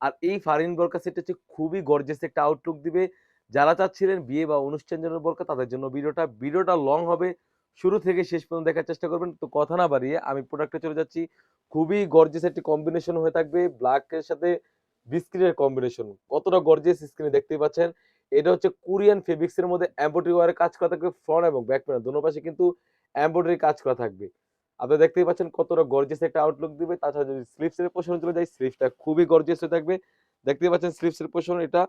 আর এই ফারিন বোরকা সেটটা হচ্ছে খুবই গর্জেস একটা আউটলুক দিবে। যারা চাচ্ছিলেন বিয়ে বা অনুষ্ঠানজনের বোরকা, তাদের জন্য ভিডিওটা। ভিডিওটা লং হবে। শুরু থেকে শেষ পর্যন্ত দেখার চেষ্টা করবেন। তো কথা না বাড়িয়ে আমি প্রোডাক্টে চলে যাচ্ছি। খুবই গর্জিয়াস একটি কম্বিনেশন হয়ে থাকবে ব্লাক এর সাথে বিস্কিটের কম্বিনেশন। কতটা গর্জিয়াস স্ক্রিনে দেখতেই পাচ্ছেন। এটা হচ্ছে কোরিয়ান ফেব্রিক্স এর মধ্যে এমব্রয়ডারি ওয়ারে কাজ করা থাকবে ফ্রন্ট এবং ব্যাক প্যানেল দোনো পাশে কিন্তু এমব্রয়ডারি কাজ করা থাকবে। আপনারা দেখতেই পাচ্ছেন কতটা গর্জিয়াস একটা আউটলুক দিবে। তাছাড়া যদি পোরশন এ চলে যাই, স্লিভসটা খুবই গর্জিয়াস হয়ে থাকবে। দেখতেই পাচ্ছেন স্লিভস এর পোরশন এটা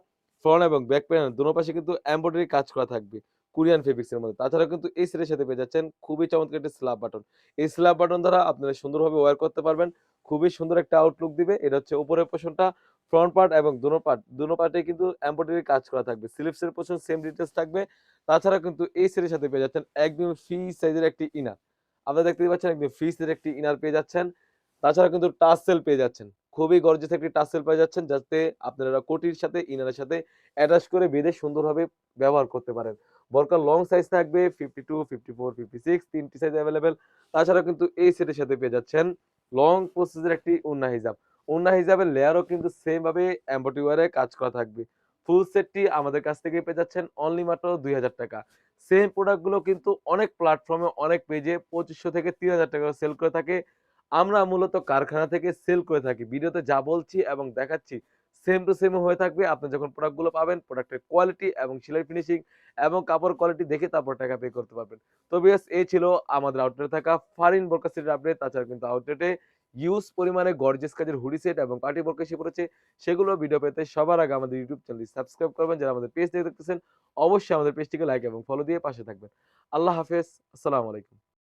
ফ্রন্ট এবং ব্যাক প্যানেল দোনো পাশে কিন্তু এমব্রয়ডারি কাজ করা থাকবে। কোরিয়ান ফেব্রিক্স এর মধ্যে। তাছাড়া কিন্তু এই সেটের সাথে পেয়ে যাচ্ছেন খুবই চমৎকার একটি স্ল্যাব বাটন। এই স্ল্যাব বাটন দ্বারা আপনারা সুন্দরভাবে ওয়্যার করতে পারবেন। খুবই সুন্দর একটা আউটলুক দিবে। এটা হচ্ছে উপরের পোরশনটা ফ্রন্ট পার্ট এবং দোনো পার্ট, দোনো পার্টেই কিন্তু এমব্রয়ডারি কাজ করা থাকবে। স্লিভস এর পোরশন সেম ডিটেইলস থাকবে। তাছাড়া কিন্তু এই সেটের সাথে পেয়ে যাচ্ছেন একদম ফ্রি সাইজের একটি ইনার। আপনারা দেখতেই পাচ্ছেন একদম ফ্রি সাইজের একটি ইনার পেয়ে যাচ্ছেন। তাছাড়া কিন্তু টাচ সেল পেয়ে যাচ্ছেন। খুবই গর্জিয়াস একটি টাচ সেল পেয়ে যাচ্ছেন যাতে আপনারা কোটির সাথে ইনারের সাথে অ্যাটাচ করে বেঁধে সুন্দরভাবে ব্যবহার করতে পারেন। বোরকার লং সাইজ থাকবে 52, 54, 56 তিনটি সাইজ অ্যাভেলেবেল তাছাড়া কিন্তু এই সেটের সাথে পেয়ে যাচ্ছেন লং প্রসেসের একটি ওড়না হিজাব। ওড়না হিজাবের লেয়ারও কিন্তু সেম ভাবে কাজ করা থাকবে। ফুল সেটটি আমাদের কাছ থেকে পেয়ে যাচ্ছেন অনলি মাত্র ৳২,০০০ সেম প্রোডাক্টগুলো কিন্তু অনেক প্ল্যাটফর্মে অনেক পেজে পঁচিশশো থেকে তিন হাজার টাকা সেল করে থাকে। আমরা মূলত কারখানা থেকে সেল করে থাকি। ভিডিওতে যা বলছি এবং দেখাচ্ছি সেম টু সেম হয়ে থাকবে। আপনি যখন প্রোডাক্টগুলো পাবেন প্রোডাক্টের কোয়ালিটি এবং সেলাই ফিনিশিং এবং কাপড় কোয়ালিটি দেখে তারপর টাকা পে করতে পারবেন। তো ভিউয়ার্স এই ছিল আমাদের আউটলেটে থাকা ফারিন বোরকা সেটের আপডেট। তাছাড়া কিন্তু আউটলেটে হিউজ পরিমাণে গর্জেস কাজের হুডি সেট এবং পার্টি বোরকা এসে পড়েছে। সেগুলো ভিডিও পেতে সবার আগে আমাদের ইউটিউব চ্যানেলটি সাবস্ক্রাইব করবেন। যারা আমাদের পেজ দেখতেছেন, অবশ্যই আমাদের পেজটিকে লাইক এবং ফলো দিয়ে পাশে থাকবেন। আল্লাহ হাফেজ। আসসালামু আলাইকুম।